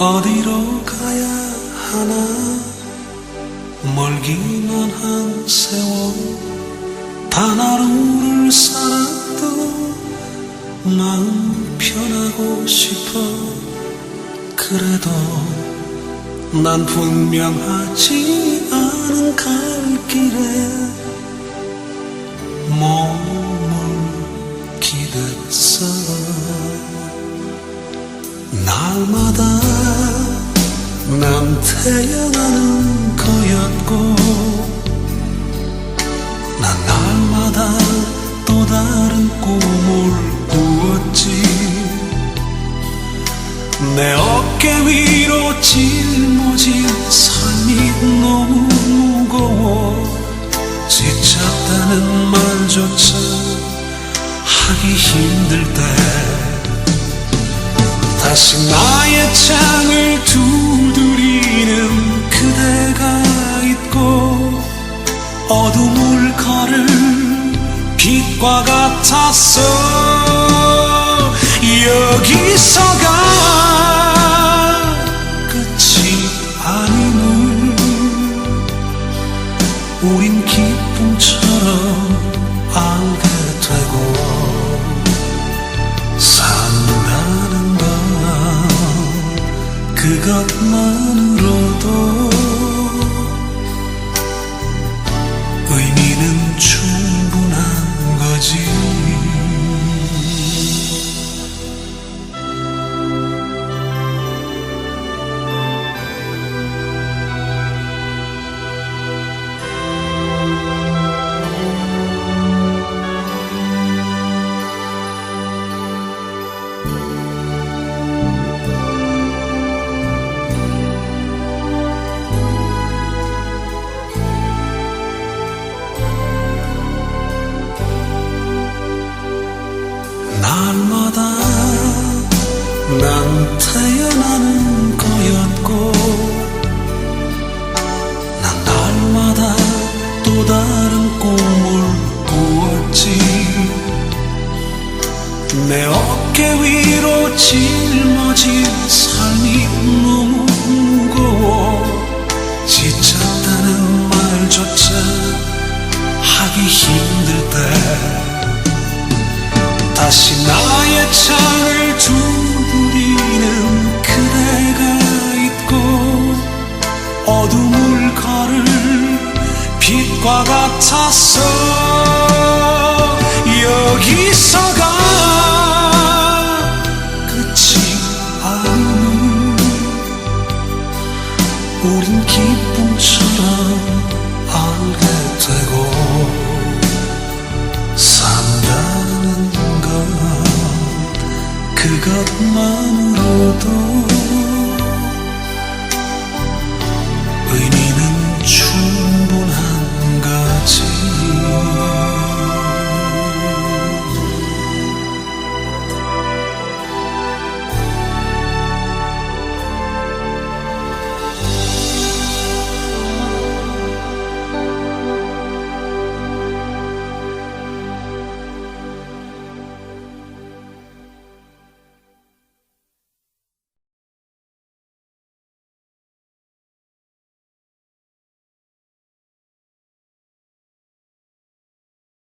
어디로 가야 하나? 멀기만 한 세월 단 하루를 살아도 마음 편하고 싶어. 그래도 난 분명하지 않은 갈 길에 몸을 기댔어. 날마다 난 태어나는 거였고 난 날마다 또 다른 꿈을 꾸었지. 내 어깨 위로 짊어진 삶이 너무 무거워 지쳤다는 말조차 하기 힘들 때 다시 나의 창을 두 빛과 같았어. 여기서가 끝이 아님 날마다 난 태어나는 거였고 난 날마다 또 다른 꿈을 꾸었지. 내 어깨 위로 짊 빛과 같았어. 여기서가 끝이 아니니 우린 기쁨처럼 알게 되고 산다는 것 그것만으로도